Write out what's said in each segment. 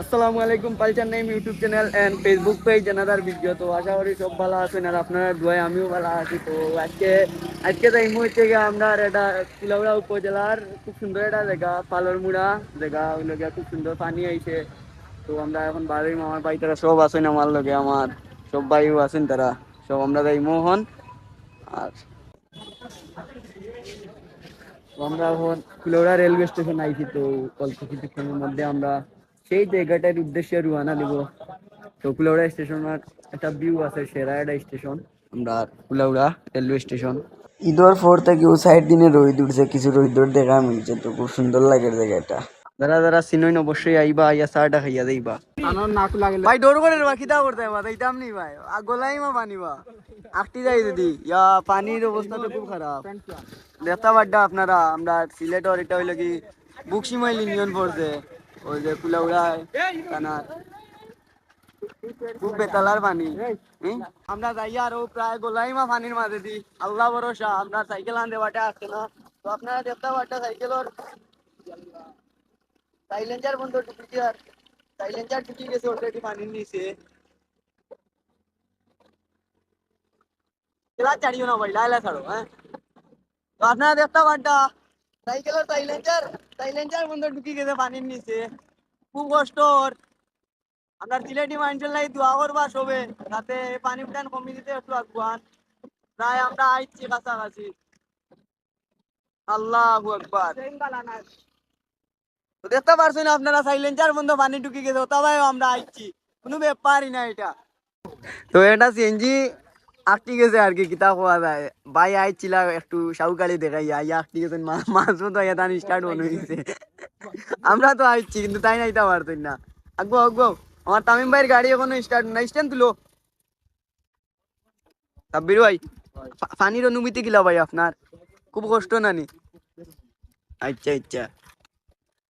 আসসালামু আলাইকুম, Pulsar name YouTube channel and Facebook page জানাদার video তো আশা করি সব ভালো আছেন আর আপনারা দোয়ায়, আমিও ভালো আছি। তো আজকে আজকে তো এই মুহূর্তে গিয়ে আমরা এটা কুলাউড়া উপজেলার খুব সুন্দর একটা জায়গা, পালরমুড়া জায়গা, ওই লগে খুব সুন্দর পানি আইছে। তো আমরা এখন বাড়ির আমার ভাই তারা সব আছেন, আমার লগে আমার সব ভাইও আছেন তারা। সব আমরা যাই মোহন আর আমরা এখন কুলাউড়া রেলওয়ে স্টেশন আইছি, তো অল্প কিছুক্ষণের মধ্যে আমরা সেই জায়গাটার উদ্দেশ্যে রুয়ানা দিব তো কুলাউড়া স্টেশনের একটা ভিউ আছে সেরা একটা স্টেশন। আমরা কুলাউড়া রেলওয়ে স্টেশন ঈদর পর থেকে ও সাইড দিনে রোদ উঠছে কিছু রোদর দেখা মিলছে তো খুব সুন্দর লাগে জায়গাটা। যারা যারা চিনইন অবশ্যই আইবা আইয়া চাটা খাইয়া যাইবা। ভাই ডোর করে রেবা কিতা করতে হবা তাইতাম নি ভাই। গলাই মা পানিবা আকটি যাই দিদি ইয়া পানির অবস্থা তো খুব খারাপ। দেখতে পাড্ডা আপনারা আমরা সিলেটর এটা হইল কি বুকসিমাইল ইউনিয়ন পড়ছে। ওই যে কুলাউড়ায় কানার খুব বেতালার পানি হুম? আমরা যাই আর ও প্রায় গোলাইমা পানির মাঝে দি আল্লাহ ভরসা আমরা সাইকেল আনতে বাটে আসছে না তো আপনারা দেখতে পাড্ডা সাইকেলর সাইলেন্সার বন্ধ টুকি দিয়ার সাইলেন্সার টুকি গেছে অলরেডি পানির নিচে খেলা চাড়িও না ভাই লাইলা ছাড়ো হ্যাঁ তো আপনারা দেখতে পাড্ডা সাইকেলের সাইলেন্সার সাইলেন্সার বন্ধ ঢুকি গেছে পানির নিচে খুব কষ্ট ওর। আমরা সিলেটি মানুষের লাই দোয়া করবা সবে যাতে পানি উঠান কমি দিতে একটু আগুয়ান প্রায় আমরা আইছি কাছাকাছি। আল্লাহ আকবার। তো দেখতে পারছেন আপনারা সাইলেন্সার বন্ধ পানি ঢুকে গেছে তবে আমরা আইছি। কোনো ব্যাপারই না এটা। তো এটা সিএনজি আটটি গেছে আর কি কিতা কোয়া যায়। ভাই আইছিল একটু সাউকালি দেখাই আইয়া আটটি গেছে মাছ মতো আইয়া তান স্টার্ট মনে হয়েছে আমরা তো আইছি কিন্তু তাই নাইতে পারতেন না। আগবো আগবো আমার তামিম ভাইয়ের গাড়ি এখনও স্টার্ট না স্ট্যান্ড তুলো। সাব্বির ভাই পানির অনুভূতি কিলা ভাই আপনার খুব কষ্ট নানি আচ্ছা আচ্ছা।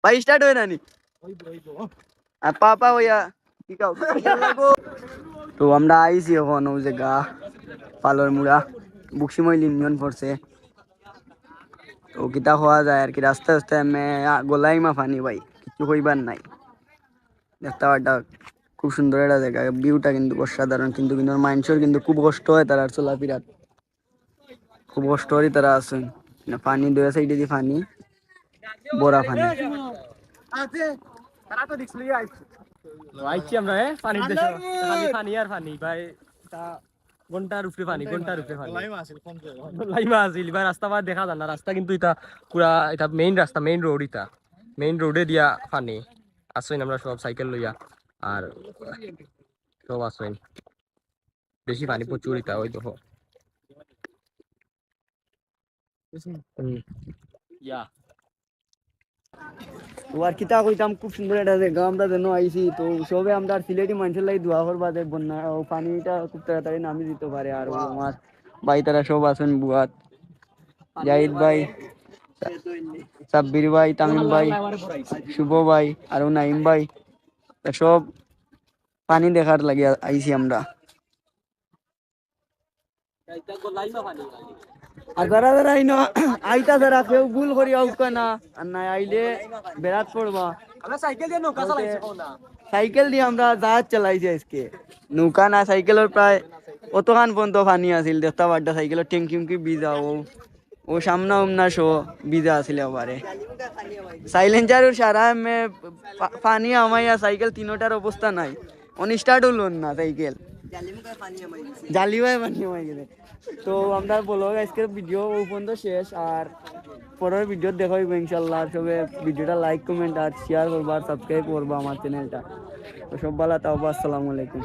ভাই স্টার্ট হয় নানি আর পাপা ওইয়া কি কাও? তো আমরা আইছি এখন ওই জায়গা পালর মুড়া বুকসিমইল ইউনিয়ন পড়ছে তো কিতা হওয়া যায় আর কি রাস্তা রাস্তায় আমি গোলাই ফানি ভাই, কিছু কইবার নাই। দেখতে খুব সুন্দর একটা জায়গা ভিউটা কিন্তু অসাধারণ কিন্তু কিন্তু মানুষের কিন্তু খুব কষ্ট হয় তারা চলাফেরার খুব কষ্ট তারা আছেন পানি দুই সাইডে দিয়ে পানি বড়া পানি আমরা পানির পানি আর পানি ভাই তা ঘণ্টার উপরে পানি ঘণ্টার উপরে পানি। লাইমা আছিল ভাই রাস্তা বা দেখা যায় না রাস্তা কিন্তু এটা পুরা এটা মেইন রাস্তা মেইন রোড এটা মেইন রোডে দিয়া পানি। আসেন আমরা সব সাইকেল লইয়া আর সব আসেন বেশি পানি প্রচুর এটা ওই দেখো। ইয়া। আর কিতা কইতাম, খুব সুন্দর একটা জায়গা, আমরা যেন আইছি। তো সবে আমরা সিলেটি মানুষের লাই দোয়া করবা যে, বন্যা, ও পানিটা খুব তাড়াতাড়ি নামি দিতে পারে আর আমার ভাই, তারা সব আছেন বুয়াত। জাহিদ ভাই, সাব্বির ভাই, তামিম ভাই, শুভ ভাই, আর নাইম ভাই সব পানি দেখার লাগে আইছি আমরা। আর যারা যারা আইনো আইতা যারা কেউ ভুল করি আউকা না। আর না আইলে বেড়াত পড়বা। আমরা সাইকেল দিয়ে আমরা জাহাজ চালাইছি আজকে। নৌকা না সাইকেলের প্রায় অতখান পর্যন্ত পানি আছিল। দেখতে সাইকেলের বিজা ও ও সামনা উমনা শো বিজা আছিল এবারে সাইলেন্সার সারা মে পা- পানি আমাইয়া সাইকেল তিনোটার অবস্থা নাই। অন স্টার্ট হলো না সাইকেল। জালি ভাই পানি আমাই গেছে তো আমরা বলো আজকের ভিডিও ও পর্যন্ত শেষ আর পরের ভিডিও দেখা হইব ইনশাল্লাহ আর সবে ভিডিওটা লাইক কমেন্ট আর শেয়ার করবা আর সাবস্ক্রাইব করবা আমার চ্যানেলটা তো সব ভালো তাও আসসালামু আলাইকুম